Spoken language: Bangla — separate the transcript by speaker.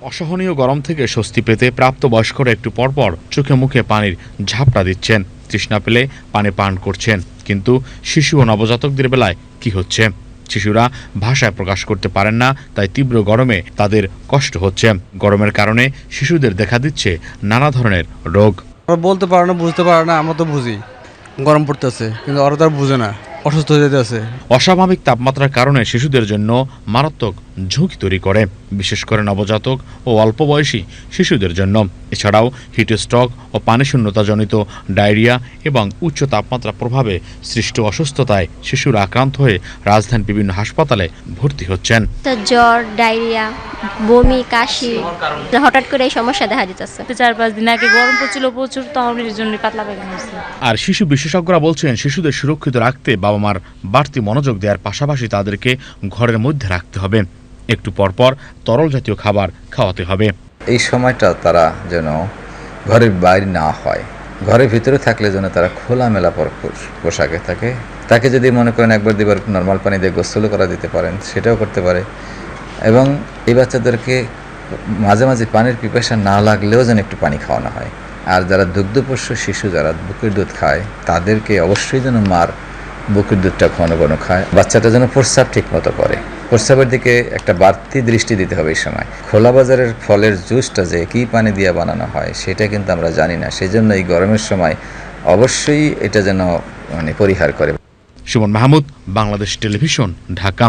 Speaker 1: অসহনীয় গরম থেকে স্বস্তি পেতে প্রাপ্তবয়স্করা একটু পরপর চোখে মুখে পানির ঝাপটা দিচ্ছেন। তৃষ্ণা পেলে পানি পান করছেন। কিন্তু শিশু ও নবজাতকদের বেলায় কি হচ্ছে? শিশুরা ভাষায় প্রকাশ করতে পারেন না তাই তীব্র গরমে তাদের কষ্ট হচ্ছে। গরমের কারণে শিশুদের দেখা দিচ্ছে নানা ধরনের রোগ।
Speaker 2: বলতে পারে না বুঝতে পারে না আমরা তো বুঝি। গরম পড়তেছে কিন্তু ওরা তো বুঝে না অসুস্থ হয়ে যেতেছে।
Speaker 1: অস্বাভাবিক তাপমাত্রার কারণে শিশুদের জন্য মারাত্মক ঝুঁকি তৈরি করে বিশেষ করে নবজাতক ও অল্প বয়সী শিশুদের জন্য। এছাড়াও হিট স্ট্রোক ও পানিশূন্যতাজনিত ডায়রিয়া এবং উচ্চ তাপমাত্রা প্রভাবে সৃষ্ট অসুস্থতায় শিশুরা আক্রান্ত হয়ে রাজধানীর বিভিন্ন হাসপাতালে ভর্তি হচ্ছেন।
Speaker 3: জ্বর ডায়রিয়া বমি কাশি হঠাৎ করে এই সমস্যা দেখা যেতেছে
Speaker 4: তো চার পাঁচ দিন আগে গরম পড়ছিল প্রচুর এর জন্য পাতলা পায়খানা হয়েছে।
Speaker 1: আর শিশু বিশেষজ্ঞরা বলছেন শিশুদের সুরক্ষিত রাখতে বাবা মার বাড়তি মনোযোগ দেওয়ার পাশাপাশি তাদেরকে ঘরের মধ্যে রাখতে হবে। একটু পরপর তরল জাতীয় খাবার খাওয়াতে হবে।
Speaker 5: এই সময়টা তারা যেন ঘরের বাইরে না হয়, ঘরের ভিতরে থাকলে যেন তারা খোলামেলা পোশাকে থাকে। তাকে যদি মনে করেন একবার দুবার নর্মাল পানি দিয়ে গোসল করা দিতে পারেন, সেটাও করতে পারে। এবং এই বাচ্চাদেরকে মাঝে মাঝে পানির পিপাসা না লাগলেও যেন একটু পানি খাওয়ানো হয়। আর যারা দুগ্ধপোষ্য শিশু, যারা বুকের দুধ খায়, তাদেরকে অবশ্যই যেন মার বুকের দুধটা ঘন ঘন খায়। বাচ্চাটা যেন প্রস্রাব ঠিক মতো করে। প্রস্রাবের দিকে একটা বাড়তি দৃষ্টি দিতে হবে এই সময়। খোলা বাজারের ফলের জুসটা যে কি পানি দিয়ে বানানো হয়, সেটা কিন্তু আমরা জানি না। সেজন্য এই গরমের সময় অবশ্যই এটা যেন মানে পরিহার করে।
Speaker 1: সুমন মাহমুদ, বাংলাদেশ টেলিভিশন, ঢাকা।